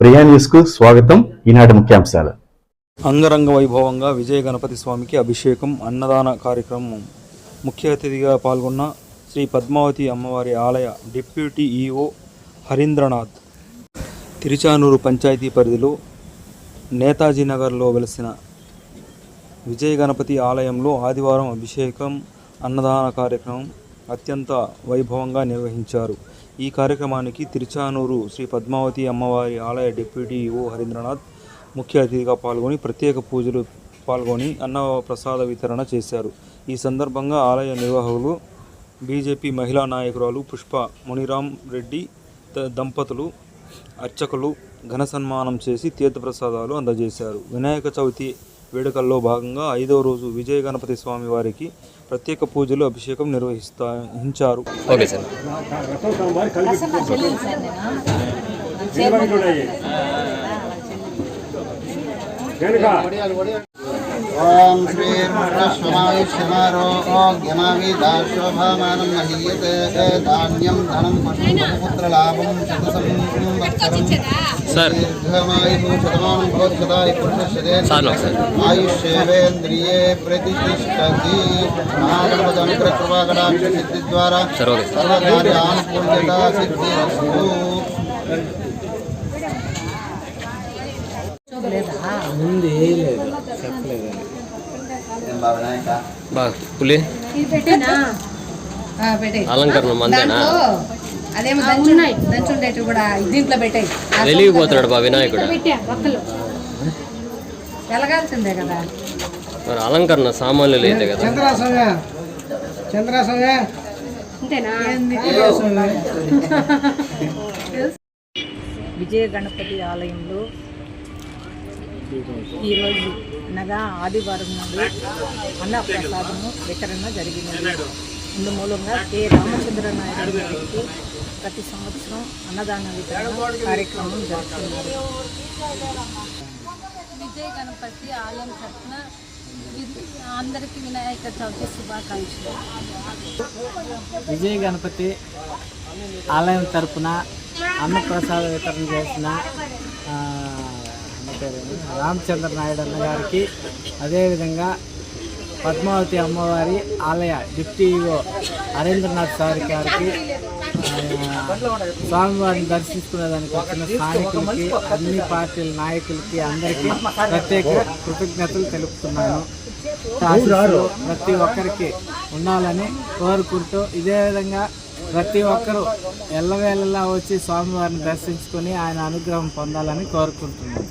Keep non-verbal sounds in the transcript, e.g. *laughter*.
ప్రియా స్వాగతం. ఈనాటి ముఖ్యాంశాలు. అంగరంగ వైభవంగా విజయ గణపతి స్వామికి అభిషేకం అన్నదాన కార్యక్రమం. ముఖ్య అతిథిగా పాల్గొన్న శ్రీ పద్మావతి అమ్మవారి ఆలయ డిప్యూటీ ఈఓ హరీంద్రనాథ్. తిరుచానూరు పంచాయతీ పరిధిలో నేతాజీ నగర్లో వెలసిన విజయ గణపతి ఆలయంలో ఆదివారం అభిషేకం అన్నదాన కార్యక్రమం అత్యంత వైభవంగా నిర్వహించారు. ఈ కార్యక్రమానికి తిరుచానూరు శ్రీ పద్మావతి అమ్మవారి ఆలయ డిప్యూటీ ఓ హరీంద్రనాథ్ ముఖ్య అతిథిగా పాల్గొని ప్రత్యేక పూజలు పాల్గొని అన్న ప్రసాద వితరణ చేశారు. ఈ సందర్భంగా ఆలయ నిర్వాహకులు బీజేపీ మహిళా నాయకురాలు పుష్ప మునిరామ్ రెడ్డి ద- దంపతులు అర్చకులు ఘన సన్మానం చేసి తీర్థప్రసాదాలు అందజేశారు. వినాయక చవితి వేడుకల్లో భాగంగా ఐదవ రోజు విజయ గణపతి స్వామి వారికి ప్రత్యేక పూజలు అభిషేకం ఓకే సార్. ఓం శ్రీర్మృష్వమాయుష్యమారోగ్యమావిదాశోభామానం మహీయతే ధాన్యం ధనం పుత్రలాభం శతసంవత్సరం సార్ దీర్ఘమాయు శతమానం ఒకసారి ఆయుష్యేవేంద్రియే ప్రతిష్టతి మహాగణపతి అనుగ్రహ కృపాకటాక్ష సిద్ధి ద్వారా సర్వకార్యానుకూల్యత సిద్ధిరస్తు పులి. అలంకరణ మందేనా? అదేమో దంచున్నాయి దంచుండేటి కూడా దీంట్లో పెట్టాయి. వెలిగిపోతున్నాడు బా వినాయకుడు. వెలగాల్సిందే కదా. మరి అలంకరణ సామాన్లు అయితే కదా. *laughs* విజయ గణపతి ఆలయంలో ఈరోజు అనగా ఆదివారం నాడు అన్నప్రసాదము వితరణ జరిగినది. ఇందు మూలంగా కె. రామచంద్ర నాయుడు గారికి ప్రతి సంవత్సరం అన్నదాన వితరణ కార్యక్రమం జరుపుతున్నారు. విజయ గణపతి ఆలయం తరఫున అందరికీ వినాయక చవితి శుభాకాంక్షలు. విజయ గణపతి ఆలయం తరపున అన్నప్రసాద వితరణ చేసిన పేరు రామచంద్ర నాయుడు అన్న గారికి అదేవిధంగా పద్మావతి అమ్మవారి ఆలయ డిప్టీ అరేంద్రనాథ్ హరేంద్రనాథ్ సార్ గారికి స్వామివారిని దర్శించుకునేదానికి వచ్చిన స్థానికులకి అన్ని పార్టీల నాయకులకి అందరికీ ప్రత్యేక కృతజ్ఞతలు తెలుపుతున్నాను. ప్రతి ఒక్కరికి ఉండాలని కోరుకుంటూ ఇదే విధంగా ప్రతి ఒక్కరూ ఎల్లవేళలా వచ్చి స్వామివారిని దర్శించుకొని ఆయన అనుగ్రహం పొందాలని కోరుకుంటున్నాను.